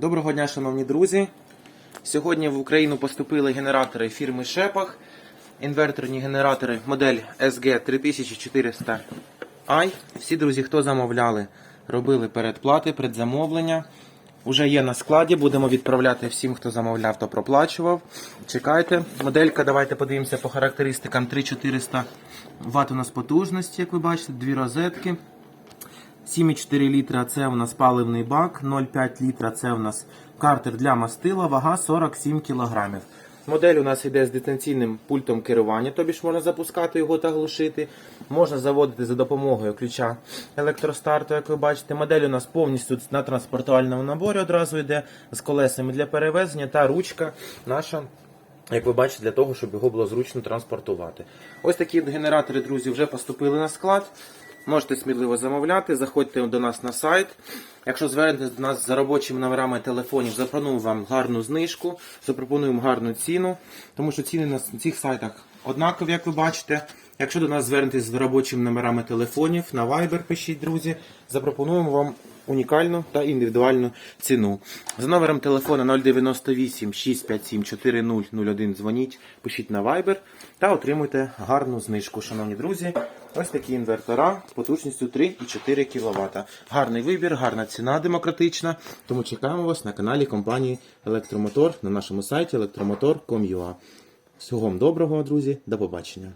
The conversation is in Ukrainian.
Доброго дня, шановні друзі. Сьогодні в Україну поступили генератори фірми Шепах. Інверторні генератори модель SG3400i. Всі друзі, хто замовляли, робили передплати, предзамовлення. Уже є на складі, будемо відправляти всім, хто замовляв, хто проплачував. Чекайте. Моделька, давайте подивимося по характеристикам 3400 Вт у нас потужності, як ви бачите, дві розетки. 7,4 літра це у нас паливний бак, 0,5 літра це у нас картер для мастила, вага 47 кг. Модель у нас йде з дистанційним пультом керування, тобі ж можна запускати його та глушити. Можна заводити за допомогою ключа електростарту, як ви бачите. Модель у нас повністю на транспортувальному наборі одразу йде з колесами для перевезення та ручка наша. Як ви бачите, для того, щоб його було зручно транспортувати. Ось такі генератори, друзі, вже поступили на склад. Можете сміливо замовляти, заходьте до нас на сайт. Якщо звернетесь до нас за робочими номерами телефонів, запропонуємо вам гарну знижку, запропонуємо гарну ціну, тому що ціни на цих сайтах однакові, як ви бачите. Якщо до нас звернетесь з робочими номерами телефонів, на Viber пишіть, друзі, запропонуємо вам унікальну та індивідуальну ціну. За номером телефона 098 657 4001 дзвоніть, пишіть на Viber та отримуйте гарну знижку, шановні друзі. Ось такі інвертора потужністю 3,4 кВт. Гарний вибір, гарна ціна демократична. Тому чекаємо вас на каналі компанії Електромотор на нашому сайті електромотор.com.ua. Всього вам доброго, друзі, до побачення.